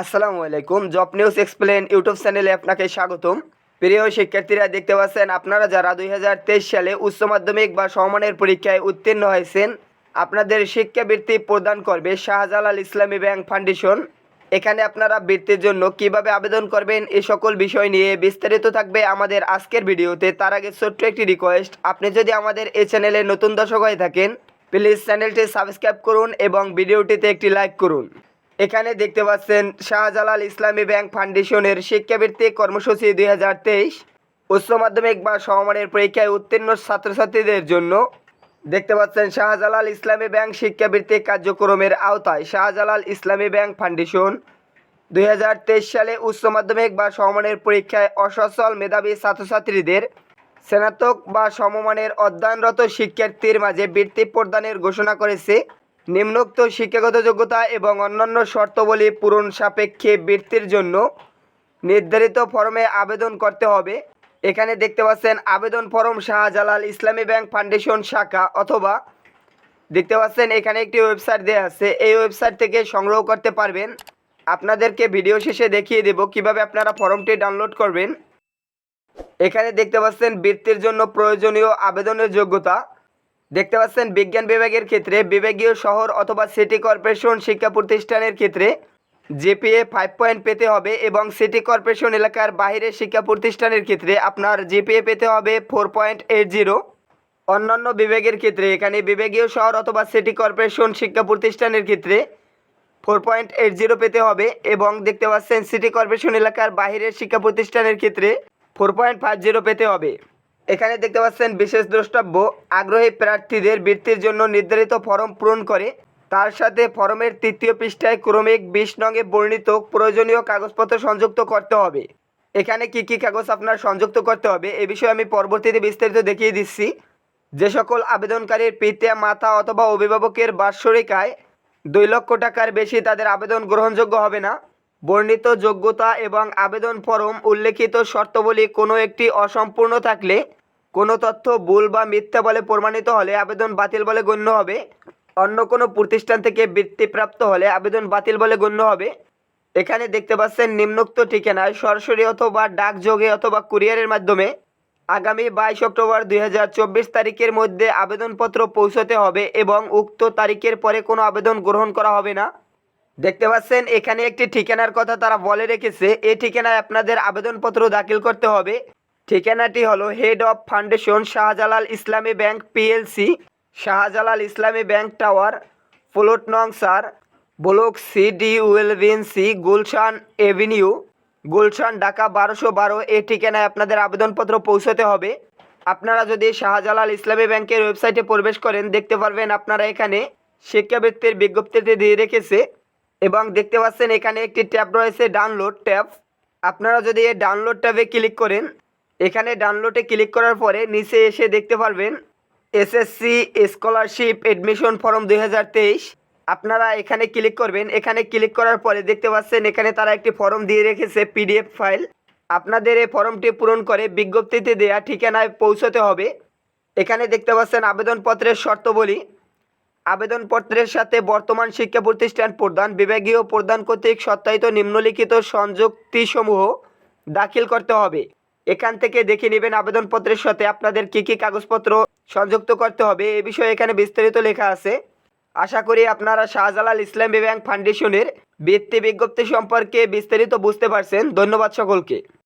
আসসালামু আলাইকুম, job news explain YouTube চ্যানেলে আপনাকে স্বাগতম। প্রিয় শিক্ষার্থীরা, দেখতে পাচ্ছেন, আপনারা যারা দুই হাজার তেইশ সালে উচ্চ মাধ্যমিক বা সমমানের পরীক্ষায় উত্তীর্ণ হয়েছেন, আপনাদের শিক্ষাবৃত্তি প্রদান করবে শাহজালাল ইসলামী ব্যাংক ফাউন্ডেশন। এখানে আপনারা বৃত্তির জন্য কীভাবে আবেদন করবেন এই সকল বিষয় নিয়ে বিস্তারিত থাকবে আমাদের আজকের ভিডিওতে। তার আগে ছোট্ট একটি রিকোয়েস্ট আপনি যদি আমাদের এই চ্যানেলে নতুন দর্শক হয়ে থাকেন প্লিজ চ্যানেলটি সাবস্ক্রাইব করুন এবং ভিডিওটিতে একটি লাইক করুন। এখানে দেখতে পাচ্ছেন শাহজালাল ইসলামী ব্যাংক ফাউন্ডেশনের শিক্ষাবৃত্তি কর্মসূচি দুই হাজার তেইশ। উচ্চ মাধ্যমিক বা সমমানের পরীক্ষায় উত্তীর্ণ ছাত্রছাত্রীদের জন্য দেখতে পাচ্ছেন শাহজালাল ইসলামী ব্যাংক শিক্ষাবৃত্তি কার্যক্রমের আওতায় শাহজালাল ইসলামী ব্যাংক ফাউন্ডেশন দুই হাজার তেইশ সালে উচ্চ মাধ্যমিক বা সমমানের পরীক্ষায় অসচ্ছল মেধাবী ছাত্রছাত্রীদের স্নাতক বা সমমানের অধ্যয়নরত শিক্ষার্থীর মাঝে বৃত্তি প্রদানের ঘোষণা করেছে নিম্নোক্ত শিক্ষাগত যোগ্যতা এবং অন্যান্য শর্তাবলী পূরণ সাপেক্ষে বৃত্তির জন্য নির্ধারিত ফর্মে আবেদন করতে হবে। এখানে দেখতে পাচ্ছেন আবেদন ফর্ম শাহজালাল ইসলামী ব্যাংক ফাউন্ডেশন শাখা অথবা দেখতে পাচ্ছেন এখানে একটি ওয়েবসাইট দেওয়া আছে। এই ওয়েবসাইট থেকে সংগ্রহ করতে পারবেন। আপনাদেরকে ভিডিও শেষে দেখিয়ে দেব কীভাবে আপনারা ফর্মটি ডাউনলোড করবেন। এখানে দেখতে পাচ্ছেন বৃত্তির জন্য প্রয়োজনীয় আবেদনের যোগ্যতা। দেখতে পাচ্ছেন, বিজ্ঞান বিভাগের ক্ষেত্রে বিভাগীয় শহর অথবা সিটি কর্পোরেশন শিক্ষা প্রতিষ্ঠানের ক্ষেত্রে জিপিএ ফাইভ পয়েন্ট পেতে হবে এবং সিটি কর্পোরেশন এলাকার বাইরের শিক্ষা প্রতিষ্ঠানের ক্ষেত্রে আপনার জিপিএ পেতে হবে ফোর পয়েন্ট এইট জিরো অন্যান্য বিভাগের ক্ষেত্রে, এখানে বিভাগীয় শহর অথবা সিটি কর্পোরেশন শিক্ষা প্রতিষ্ঠানের ক্ষেত্রে ফোর পয়েন্ট এইট জিরো পেতে হবে এবং দেখতে পাচ্ছেন, সিটি কর্পোরেশন এলাকার বাইরের শিক্ষা প্রতিষ্ঠানের ক্ষেত্রে ফোর পয়েন্ট ফাইভ জিরো পেতে হবে। এখানে দেখতে পাচ্ছেন বিশেষ দ্রষ্টব্য, আগ্রহী প্রার্থীদের বৃত্তির জন্য নির্ধারিত ফর্ম পূরণ করে। তার সাথে ফর্মের তৃতীয় পৃষ্ঠায় ক্রমিক বিশ নঙে বর্ণিত প্রয়োজনীয় কাগজপত্র সংযুক্ত করতে হবে। এখানে কি কি কাগজ আপনার সংযুক্ত করতে হবে, এ বিষয়ে আমি পরবর্তীতে বিস্তারিত দেখিয়ে দিচ্ছি। যে সকল আবেদনকারীর পিতা, মাতা অথবা অভিভাবকের বাৎসরিক আয় দুই লক্ষ টাকার বেশি তাদের আবেদন গ্রহণযোগ্য হবে না। বর্ণিত যোগ্যতা এবং আবেদন ফরম উল্লেখিত শর্তাবলী কোনো একটি অসম্পূর্ণ থাকলে কোনো তথ্য ভুল বা মিথ্যা বলে প্রমাণিত হলে আবেদন বাতিল বলে গণ্য হবে। অন্য কোনো প্রতিষ্ঠান থেকে বৃত্তিপ্রাপ্ত হলে আবেদন বাতিল বলে গণ্য হবে। এখানে দেখতে পাচ্ছেন নিম্নোক্ত ঠিকানায় সরাসরি অথবা ডাকযোগে অথবা কুরিয়ারের মাধ্যমে আগামী বাইশ অক্টোবর দুই হাজার চব্বিশ তারিখের মধ্যে আবেদনপত্র পৌঁছতে হবে এবং উক্ত তারিখের পরে কোনো আবেদন গ্রহণ করা হবে না। দেখতে পাচ্ছেন, এখানে একটি ঠিকানার কথা তারা বলে রেখেছে। এই ঠিকানায় আপনাদের আবেদনপত্র দাখিল করতে হবে। ঠিকানাটি হলো head of foundation Shahjalal Islami bank PLC Shahjalal Islami bank tower, float নং সার block C D C Gulshan avenue. Gulshan, Dhaka বারোশো বারো, এই ঠিকানায় আপনাদের আবেদনপত্র পৌঁছতে হবে। আপনারা যদি শাহজালাল ইসলামী ব্যাংকের ওয়েবসাইটে প্রবেশ করেন, দেখতে পারবেন আপনারা এখানে শিক্ষাবৃত্তির বিজ্ঞপ্তিতে দিয়ে রেখেছে। এবং দেখতে পাচ্ছেন এখানে একটি ট্যাব রয়েছে, ডাউনলোড ট্যাব। আপনারা যদি এই ডাউনলোড ট্যাবে ক্লিক করেন, এখানে ডাউনলোডে ক্লিক করার পরে নিচে এসে দেখতে পারবেন, এসএসসি স্কলারশিপ এডমিশন ফর্ম দুই হাজার তেইশ। আপনারা এখানে ক্লিক করবেন, এখানে ক্লিক করার পরে দেখতে পাচ্ছেন এখানে তারা একটি ফর্ম দিয়ে রেখেছে, পিডিএফ ফাইল। আপনাদের এই ফর্মটি পূরণ করে বিজ্ঞপ্তিতে দেয়া ঠিকানায় পৌঁছতে হবে। এখানে দেখতে পাচ্ছেন আবেদনপত্রের শর্তাবলী। আবেদনপত্রের সাথে বর্তমান শিক্ষা প্রতিষ্ঠান প্রদান, বিভাগীয় প্রদান কর্তৃক সত্যায়িত নিম্নলিখিত সংযুক্তিসমূহ দাখিল করতে হবে। এখান থেকে দেখে নেবেন আবেদনপত্রের সাথে আপনাদের কি কি কাগজপত্র সংযুক্ত করতে হবে। এ বিষয়ে এখানে বিস্তারিত লেখা আছে। আশা করি আপনারা শাহজালাল ইসলামী ব্যাংক ফাউন্ডেশনের বৃত্তি বিজ্ঞপ্তি সম্পর্কে বিস্তারিত বুঝতে পারছেন। ধন্যবাদ সকলকে।